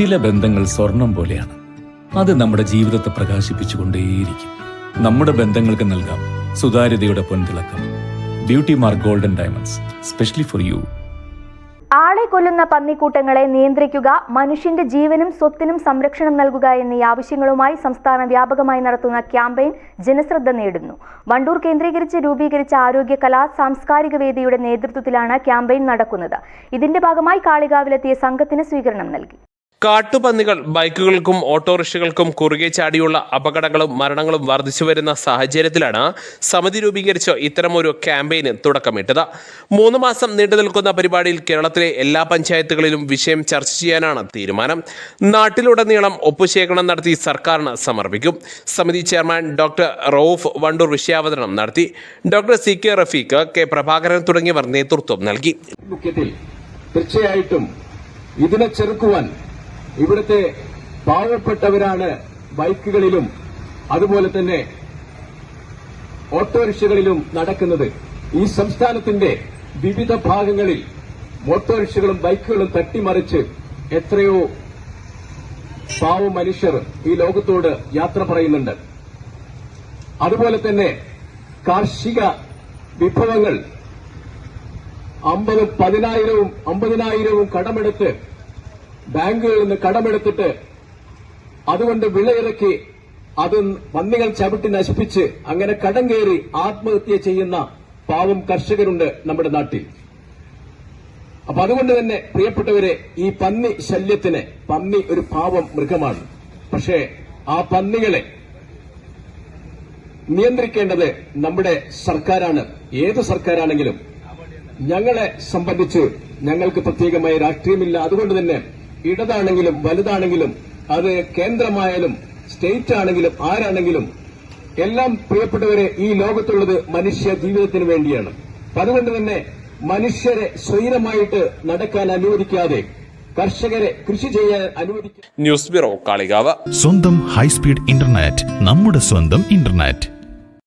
ചില ബന്ധങ്ങൾ സ്വർണം പോലെയാണ്. അത് നമ്മുടെ ജീവിതത്തെ പ്രകാശിപ്പിച്ചുകൊണ്ടേയിരിക്കും. നമ്മുടെ ബന്ധങ്ങൾക്ക് നൽകാം സുതാര്യതയുടെ പൊൻതിളക്കം. Beauty mark golden diamonds specially for you ആളെ കൊല്ലുന്ന പന്നിക്കൂട്ടങ്ങളെ നിയന്ത്രിക്കുക മനുഷ്യന്റെ ജീവനും സ്വത്തിനും സംരക്ഷണം നൽകുക എന്നീ ആവശ്യങ്ങളുമായി സംസ്ഥാന വ്യാപകമായി നടത്തുന്ന ക്യാമ്പയിൻ ജനശ്രദ്ധ നേടുന്നു. വണ്ടൂർ കേന്ദ്രീകരിച്ച് രൂപീകരിച്ച ആരോഗ്യ കലാ സാംസ്കാരിക വേദിയുടെ നേതൃത്വത്തിലാണ് ക്യാമ്പയിൻ നടക്കുന്നത്. ഇതിന്റെ ഭാഗമായി കാളികാവിലെത്തിയ സംഘത്തിന് സ്വീകരണം നൽകി. കാട്ടുപന്നികൾ ബൈക്കുകൾക്കും ഓട്ടോറിക്ഷകൾക്കും കുറുകെ ചാടിയുള്ള അപകടങ്ങളും മരണങ്ങളും വർദ്ധിച്ചു വരുന്ന സാഹചര്യത്തിലാണ് സമിതി രൂപീകരിച്ച് ഇത്തരമൊരു ക്യാമ്പയിന് തുടക്കമിട്ടത്. മൂന്ന് മാസം നീണ്ടു നിൽക്കുന്ന പരിപാടിയിൽ കേരളത്തിലെ എല്ലാ പഞ്ചായത്തുകളിലും വിഷയം ചർച്ച ചെയ്യാനാണ് തീരുമാനം. നാട്ടിലുടനീളം ഒപ്പുശേഖരണം നടത്തി സർക്കാരിന് സമർപ്പിക്കും. സമിതി ചെയർമാൻ ഡോക്ടർ റൌഫ് വണ്ടൂർ വിഷയാവതരണം നടത്തി. Doctor C K Rafeeq K Prabhakaran തുടങ്ങിയവർ നേതൃത്വം നൽകി. തീർച്ചയായിട്ടും ഇതിനെ ചെറുക്കുവാൻ ഇവിടുത്തെ പാവപ്പെട്ടവരാണ് ബൈക്കുകളിലും അതുപോലെ തന്നെ ഓട്ടോറിക്ഷകളിലും നടക്കുന്നത്. ഈ സംസ്ഥാനത്തിന്റെ വിവിധ ഭാഗങ്ങളിൽ ഓട്ടോറിക്ഷകളും ബൈക്കുകളും തട്ടിമറിച്ച് എത്രയോ പാവ മനുഷ്യർ ഈ ലോകത്തോട് യാത്ര പറയുന്നുണ്ട്. അതുപോലെ തന്നെ കാർഷിക വിഭവങ്ങൾ അമ്പതും പതിനായിരവും അമ്പതിനായിരവും കടമെടുത്ത് ബാങ്കുകളിൽ നിന്ന് കടമെടുത്തിട്ട് അതുകൊണ്ട് വിളയിറക്കി അത് പന്നികൾ ചവിട്ടി നശിപ്പിച്ച് അങ്ങനെ കടം കയറി ആത്മഹത്യ ചെയ്യുന്ന പാവം കർഷകരുണ്ട് നമ്മുടെ നാട്ടിൽ. അപ്പൊ അതുകൊണ്ട് തന്നെ പ്രിയപ്പെട്ടവരെ ഈ പന്നി ശല്യത്തിന് പന്നി ഒരു പാവം മൃഗമാണ്. പക്ഷേ ആ പന്നികളെ നിയന്ത്രിക്കേണ്ടത് നമ്മുടെ സർക്കാരാണ്. ഏത് സർക്കാരാണെങ്കിലും ഞങ്ങളെ സംബന്ധിച്ച് ഞങ്ങൾക്ക് പ്രത്യേകമായ രാഷ്ട്രീയമില്ല. അതുകൊണ്ട് തന്നെ ഇടതാണെങ്കിലും വലുതാണെങ്കിലും അത് കേന്ദ്രമായാലും സ്റ്റേറ്റ് ആണെങ്കിലും ആരാണെങ്കിലും എല്ലാം പ്രിയപ്പെട്ടവരെ ഈ ലോകത്തുള്ളത് മനുഷ്യ ജീവിതത്തിന് വേണ്ടിയാണ്. അതുകൊണ്ട് തന്നെ മനുഷ്യരെ സ്വൈരമായിട്ട് നടക്കാൻ അനുവദിക്കാതെ കർഷകരെ കൃഷി ചെയ്യാൻ അനുവദിക്കുക ന്യൂസ് ബ്യൂറോ കാളികാവ്. സ്വന്തം ഹൈസ്പീഡ് ഇന്റർനെറ്റ് നമ്മുടെ സ്വന്തം ഇന്റർനെറ്റ്.